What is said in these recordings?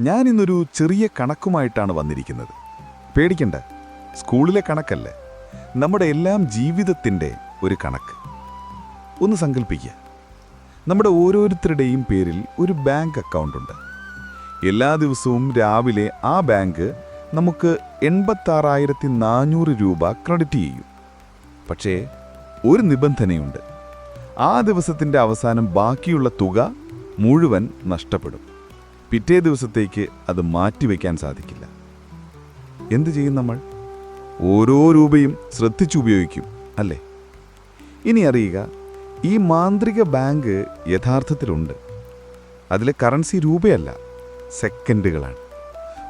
ഞാൻ ഇന്നൊരു ചെറിയ കണക്കുമായിട്ടാണ് വന്നിരിക്കുന്നത്. പേടിക്കണ്ട. സ്കൂളിലെ കണക്കല്ല. നമ്മുടെ എല്ലാം ജീവിതത്തിന്റെ ഒരു കണക്ക്. ഒന്ന് സങ്കല്പിക്കുക നമ്മുടെ ഓരോരുത്തരുടെയും പേരിൽ ഒരു ബാങ്ക് അക്കൗണ്ട് ഉണ്ട്. എല്ലാ ദിവസവും രാവിലെ ആ ബാങ്ക് നമുക്ക് എൺപത്താറായിരത്തി നാനൂറ് രൂപ ക്രെഡിറ്റ് ചെയ്യും. പക്ഷേ ഒരു നിബന്ധനയുണ്ട്. ആ ദിവസത്തിന്റെ അവസാനം ബാക്കിയുള്ള തുക മുഴുവൻ നഷ്ടപ്പെടും. പിറ്റേ ദിവസത്തേക്ക് അത് മാറ്റിവെക്കാൻ സാധിക്കില്ല. എന്തു ചെയ്യും നമ്മൾ? ഓരോ രൂപയും ശ്രദ്ധിച്ചുപയോഗിക്കും അല്ലേ? ഇനി അറിയുക ഈ മാന്ത്രിക ബാങ്ക് യഥാർത്ഥത്തിലുണ്ട്. അതിലെ കറൻസി രൂപയല്ല സെക്കൻഡുകളാണ്.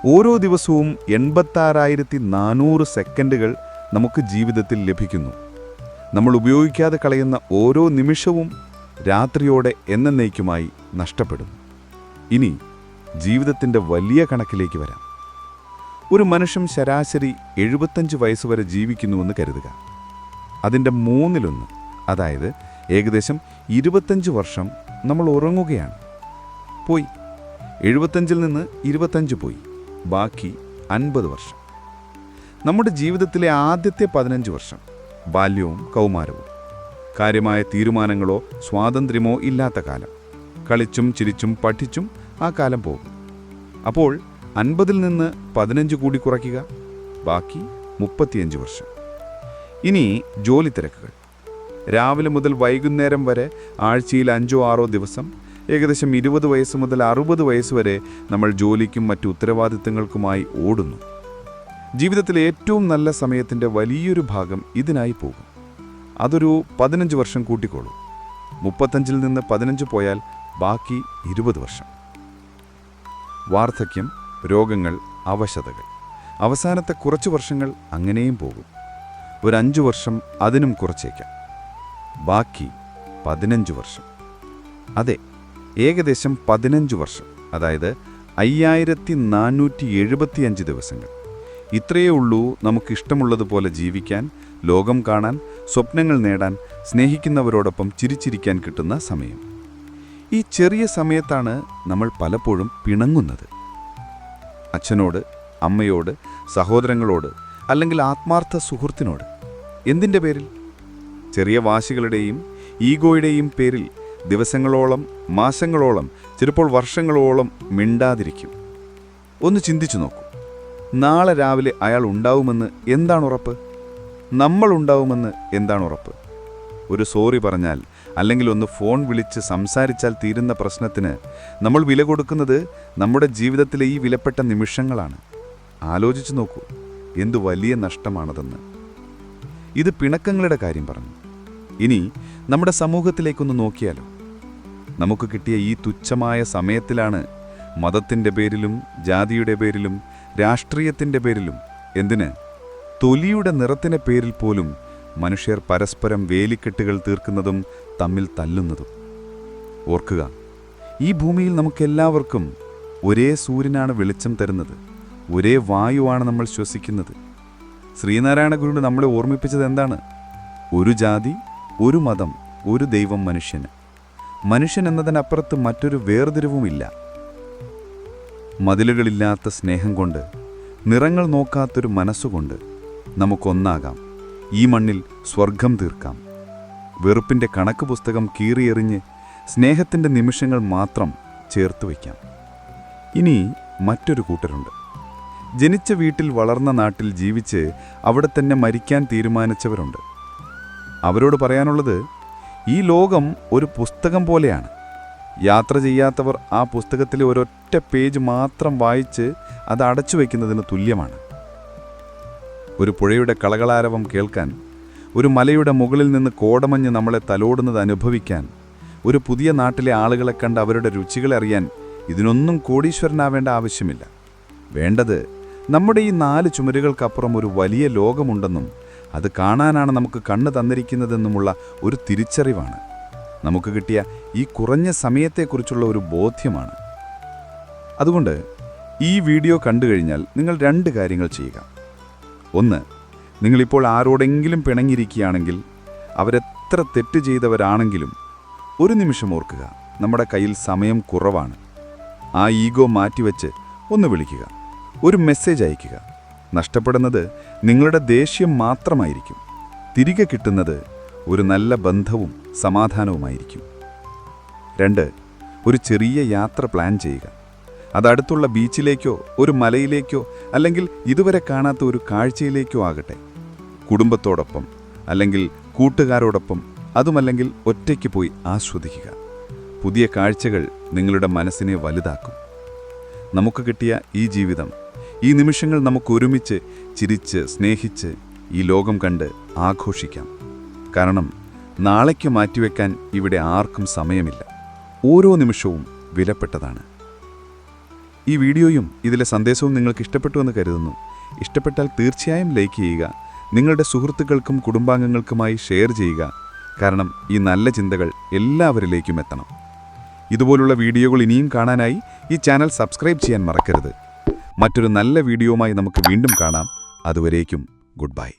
ഓരോ ദിവസവും എൺപത്താറായിരത്തി നാനൂറ് സെക്കൻഡുകൾ നമുക്ക് ജീവിതത്തിൽ ലഭിക്കുന്നു. നമ്മൾ ഉപയോഗിക്കാതെ കളയുന്ന ഓരോ നിമിഷവും രാത്രിയോടെ എന്നേക്കുമായി നഷ്ടപ്പെടുന്നു. ഇനി ജീവിതത്തിന്റെ വലിയ കണക്കിലേക്ക് വരാം. ഒരു മനുഷ്യൻ ശരാശരി എഴുപത്തഞ്ച് വയസ്സുവരെ ജീവിക്കുന്നുവെന്ന് കരുതുക. അതിന്റെ മൂന്നിലൊന്ന് അതായത് ഏകദേശം ഇരുപത്തഞ്ച് വർഷം നമ്മൾ ഉറങ്ങുകയാണ്. പോയി. എഴുപത്തഞ്ചിൽ നിന്ന് ഇരുപത്തഞ്ച് പോയി. ബാക്കി അൻപത് വർഷം. നമ്മുടെ ജീവിതത്തിലെ ആദ്യത്തെ പതിനഞ്ച് വർഷം ബാല്യവും കൗമാരവും. കാര്യമായ തീരുമാനങ്ങളോ സ്വാതന്ത്ര്യമോ ഇല്ലാത്ത കാലം. കളിച്ചും ചിരിച്ചും പഠിച്ചും ആ കാലം പോകും. അപ്പോൾ അൻപതിൽ നിന്ന് പതിനഞ്ച് കൂടി കുറയ്ക്കുക. ബാക്കി മുപ്പത്തിയഞ്ച് വർഷം. ഇനി ജോലി തിരക്കുകൾ. രാവിലെ മുതൽ വൈകുന്നേരം വരെ ആഴ്ചയിൽ അഞ്ചോ ആറോ ദിവസം ഏകദേശം ഇരുപത് വയസ്സ് മുതൽ അറുപത് വയസ്സ് വരെ നമ്മൾ ജോലിക്കും മറ്റു ഉത്തരവാദിത്തങ്ങൾക്കുമായി ഓടുന്നു. ജീവിതത്തിലെ ഏറ്റവും നല്ല സമയത്തിന്റെ വലിയൊരു ഭാഗം ഇതിനായി പോകും. അതൊരു പതിനഞ്ച് വർഷം കൂട്ടിക്കോളൂ. മുപ്പത്തഞ്ചിൽ നിന്ന് പതിനഞ്ച് പോയാൽ ബാക്കി ഇരുപത് വർഷം. വാർദ്ധക്യം രോഗങ്ങൾ അവശതകൾ. അവസാനത്തെ കുറച്ച് വർഷങ്ങൾ അങ്ങനെയും പോകും. ഒരു വർഷം അതിനും കുറച്ചേക്കാം. ബാക്കി പതിനഞ്ച് വർഷം. അതെ ഏകദേശം പതിനഞ്ച് വർഷം അതായത് അയ്യായിരത്തി നാനൂറ്റി എഴുപത്തിയഞ്ച് ദിവസങ്ങൾ. ഇത്രയേ ഉള്ളൂ നമുക്കിഷ്ടമുള്ളതുപോലെ ജീവിക്കാൻ ലോകം കാണാൻ സ്വപ്നങ്ങൾ നേടാൻ സ്നേഹിക്കുന്നവരോടൊപ്പം ചിരിച്ചിരിക്കാൻ കിട്ടുന്ന സമയം. ഈ ചെറിയ സമയത്താണ് നമ്മൾ പലപ്പോഴും പിണങ്ങുന്നത്. അച്ഛനോട് അമ്മയോട് സഹോദരങ്ങളോട് അല്ലെങ്കിൽ ആത്മാർത്ഥ സുഹൃത്തിനോട്. എന്തിന്റെ പേരിൽ? ചെറിയ വാശികളുടെയും ഈഗോയുടെയും പേരിൽ ദിവസങ്ങളോളം മാസങ്ങളോളം ചിലപ്പോൾ വർഷങ്ങളോളം മിണ്ടാതിരിക്കും. ഒന്ന് ചിന്തിച്ചു നോക്കൂ. നാളെ രാവിലെ അയാൾ ഉണ്ടാവുമെന്ന് എന്താണ് ഉറപ്പ്? നമ്മൾ ഉണ്ടാവുമെന്ന് എന്താണ് ഉറപ്പ്? ഒരു സോറി പറഞ്ഞാൽ അല്ലെങ്കിൽ ഒന്ന് ഫോൺ വിളിച്ച് സംസാരിച്ചാൽ തീരുന്ന പ്രശ്നത്തിന് നമ്മൾ വില കൊടുക്കുന്നത് നമ്മുടെ ജീവിതത്തിലെ ഈ വിലപ്പെട്ട നിമിഷങ്ങളാണ്. ആലോചിച്ചു നോക്കൂ എന്തു വലിയ നഷ്ടമാണതെന്ന്. ഇത് പിണക്കങ്ങളുടെ കാര്യം പറഞ്ഞു. ഇനി നമ്മുടെ സമൂഹത്തിലേക്കൊന്ന് നോക്കിയാലോ. നമുക്ക് കിട്ടിയ ഈ തുച്ഛമായ സമയത്തിലാണ് മതത്തിന്റെ പേരിലും ജാതിയുടെ പേരിലും രാഷ്ട്രീയത്തിന്റെ പേരിലും എന്തിന്? തൊലിയുടെ നിറത്തിന്റെ പേരിൽ പോലും മനുഷ്യർ പരസ്പരം വേലിക്കെട്ടുകൾ തീർക്കുന്നതും തമ്മിൽ തല്ലുന്നതും. ഓർക്കുക ഈ ഭൂമിയിൽ നമുക്കെല്ലാവർക്കും ഒരേ സൂര്യനാണ് വെളിച്ചം തരുന്നത് ഒരേ വായുവാണ് നമ്മൾ ശ്വസിക്കുന്നത്. ശ്രീനാരായണ ഗുരുവിന് നമ്മളെ ഓർമ്മിപ്പിച്ചത് എന്താണ്? ഒരു ജാതി ഒരു മതം ഒരു ദൈവം മനുഷ്യന്. മനുഷ്യൻ എന്നതിനപ്പുറത്ത് മറ്റൊരു വേർതിരിവുമില്ല. മതിലുകളില്ലാത്ത സ്നേഹം കൊണ്ട് നിറങ്ങൾ നോക്കാത്തൊരു മനസ്സുകൊണ്ട് നമുക്കൊന്നാകാം. ഈ മണ്ണിൽ സ്വർഗം തീർക്കാം. വെറുപ്പിന്റെ കണക്ക് പുസ്തകം കീറിയെറിഞ്ഞ് സ്നേഹത്തിന്റെ നിമിഷങ്ങൾ മാത്രം ചേർത്ത് വയ്ക്കാം. ഇനി മറ്റൊരു കൂട്ടരുണ്ട്. ജനിച്ച വീട്ടിൽ വളർന്ന നാട്ടിൽ ജീവിച്ച് അവിടെ തന്നെ മരിക്കാൻ തീരുമാനിച്ചവരുണ്ട്. അവരോട് പറയാനുള്ളത് ഈ ലോകം ഒരു പുസ്തകം പോലെയാണ്. യാത്ര ചെയ്യാത്തവർ ആ പുസ്തകത്തിലെ ഒരൊറ്റ പേജ് മാത്രം വായിച്ച് അത് അടച്ചു വയ്ക്കുന്നതിന് തുല്യമാണ്. ഒരു പുഴയുടെ കളകളാരവം കേൾക്കാൻ ഒരു മലയുടെ മുകളിൽ നിന്ന് കോടമഞ്ഞ് നമ്മളെ തലോടുന്നത് അനുഭവിക്കാൻ ഒരു പുതിയ നാട്ടിലെ ആളുകളെ കണ്ട് അവരുടെ രുചികളെ അറിയാൻ ഇതിനൊന്നും കോടീശ്വരനാവേണ്ട ആവശ്യമില്ല. വേണ്ടത് നമ്മുടെ ഈ നാല് ചുമരുകൾക്കപ്പുറം ഒരു വലിയ ലോകമുണ്ടെന്നും അത് കാണാനാണ് നമുക്ക് കണ്ണ് തന്നിരിക്കുന്നതെന്നുമുള്ള ഒരു തിരിച്ചറിവാണ്. നമുക്ക് കിട്ടിയ ഈ കുറഞ്ഞ സമയത്തെക്കുറിച്ചുള്ള ഒരു ബോധ്യമാണ്. അതുകൊണ്ട് ഈ വീഡിയോ കണ്ടു കഴിഞ്ഞാൽ നിങ്ങൾ രണ്ട് കാര്യങ്ങൾ ചെയ്യുക. ഒന്ന് നിങ്ങളിപ്പോൾ ആരോടെങ്കിലും പിണങ്ങിയിരിക്കുകയാണെങ്കിൽ അവരെത്ര തെറ്റ് ചെയ്തവരാണെങ്കിലും ഒരു നിമിഷം ഓർക്കുക നമ്മുടെ കയ്യിൽ സമയം കുറവാണ്. ആ ഈഗോ മാറ്റിവെച്ച് ഒന്ന് വിളിക്കുക ഒരു മെസ്സേജ് അയയ്ക്കുക നഷ്ടപ്പെടുന്നത് നിങ്ങളുടെ ദേഷ്യം മാത്രമായിരിക്കും. തിരികെ കിട്ടുന്നത് ഒരു നല്ല ബന്ധവും സമാധാനവുമായിരിക്കും. രണ്ട് ഒരു ചെറിയ യാത്ര പ്ലാൻ ചെയ്യുക. അത് അടുത്തുള്ള ബീച്ചിലേക്കോ ഒരു മലയിലേക്കോ അല്ലെങ്കിൽ ഇതുവരെ കാണാത്ത ഒരു കാഴ്ചയിലേക്കോ ആകട്ടെ. കുടുംബത്തോടൊപ്പം അല്ലെങ്കിൽ കൂട്ടുകാരോടൊപ്പം അതുമല്ലെങ്കിൽ ഒറ്റയ്ക്ക് പോയി ആസ്വദിക്കുക. പുതിയ കാഴ്ചകൾ നിങ്ങളുടെ മനസ്സിനെ വലുതാക്കും. നമുക്ക് കിട്ടിയ ഈ ജീവിതം ഈ നിമിഷങ്ങൾ നമുക്ക് ഒരുമിച്ച് ചിരിച്ച് സ്നേഹിച്ച് ഈ ലോകം കണ്ട് ആഘോഷിക്കാം. കാരണം നാളേക്ക് മാറ്റിവെക്കാൻ ഇവിടെ ആർക്കും സമയമില്ല. ഓരോ നിമിഷവും വിലപ്പെട്ടതാണ്. ഈ വീഡിയോയും ഇതിലെ സന്ദേശവും നിങ്ങൾക്ക് ഇഷ്ടപ്പെട്ടു എന്ന് കരുതുന്നു. ഇഷ്ടപ്പെട്ടാൽ തീർച്ചയായും ലൈക്ക് ചെയ്യുക. നിങ്ങളുടെ സുഹൃത്തുക്കൾക്കും കുടുംബാംഗങ്ങൾക്കുമായി ഷെയർ ചെയ്യുക. കാരണം ഈ നല്ല ചിന്തകൾ എല്ലാവരിലേക്കും എത്തണം. ഇതുപോലുള്ള വീഡിയോകൾ ഇനിയും കാണാനായി ഈ ചാനൽ സബ്സ്ക്രൈബ് ചെയ്യാൻ മറക്കരുത്. മറ്റൊരു നല്ല വീഡിയോയുമായി നമുക്ക് വീണ്ടും കാണാം. അതുവരേക്കും ഗുഡ് ബൈ.